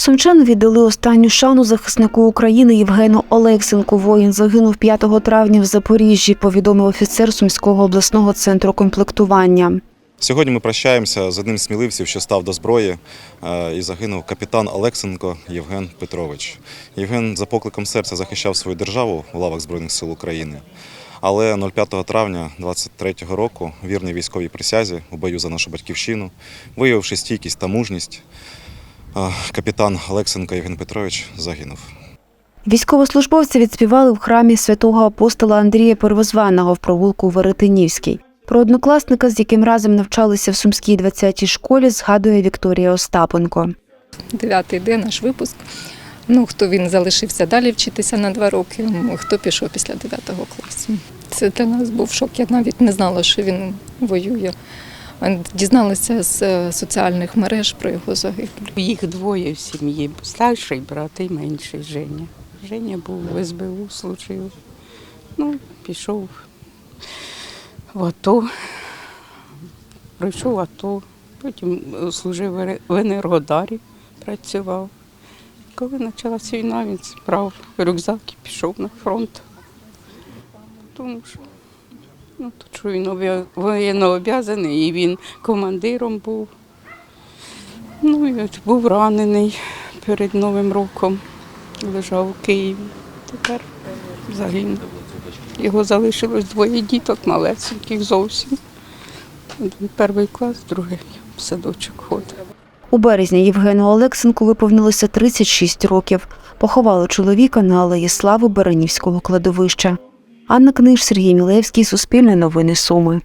Сумчани віддали останню шану захиснику України Євгену Олексенку. Воїн загинув 5 травня в Запоріжжі, повідомив офіцер Сумського обласного центру комплектування. Сьогодні ми прощаємося з одним з сміливців, що став до зброї, е, і загинув капітан Олексенко Євген Петрович. Євген за покликом серця захищав свою державу в лавах Збройних сил України. Але 05 травня 23-го року, вірний військовій присязі у бою за нашу батьківщину, виявивши стійкість та мужність, капітан Олексенко Євген Петрович загинув. Військовослужбовці відспівали в храмі святого апостола Андрія Первозваного в провулку Веретинівський. Про однокласника, з яким разом навчалися в Сумській 20-й школі, згадує Вікторія Остапенко. Дев'ятий де наш випуск. Ну, хто він залишився далі вчитися на два роки, хто пішов після 9 класу. Це для нас був шок. Я навіть не знала, що він воює. А Дізналася з е, соціальних мереж про його загибель. Їх двоє в сім'ї. Старший брат і менший Женя. Женя був в СБУ, служив. Ну, пішов в АТО, пройшов АТО, потім служив в Енергодарі, працював. Коли почалася війна, він збрав рюкзак і пішов на фронт. Тому що, ну, то, що він обя- воєннообов'язаний, і він командиром був. Ну, і от був ранений перед Новим роком, лежав у Києві. Тепер загинув. Його залишилось двоє діток малесеньких зовсім. Один перший клас, другий в садочок ходить. У березні Євгену Олексенку виповнилося 36 років. Поховали чоловіка на алеї Слави Баранівського кладовища. Анна Книж, Сергій Мілевський, Суспільне новини Суми.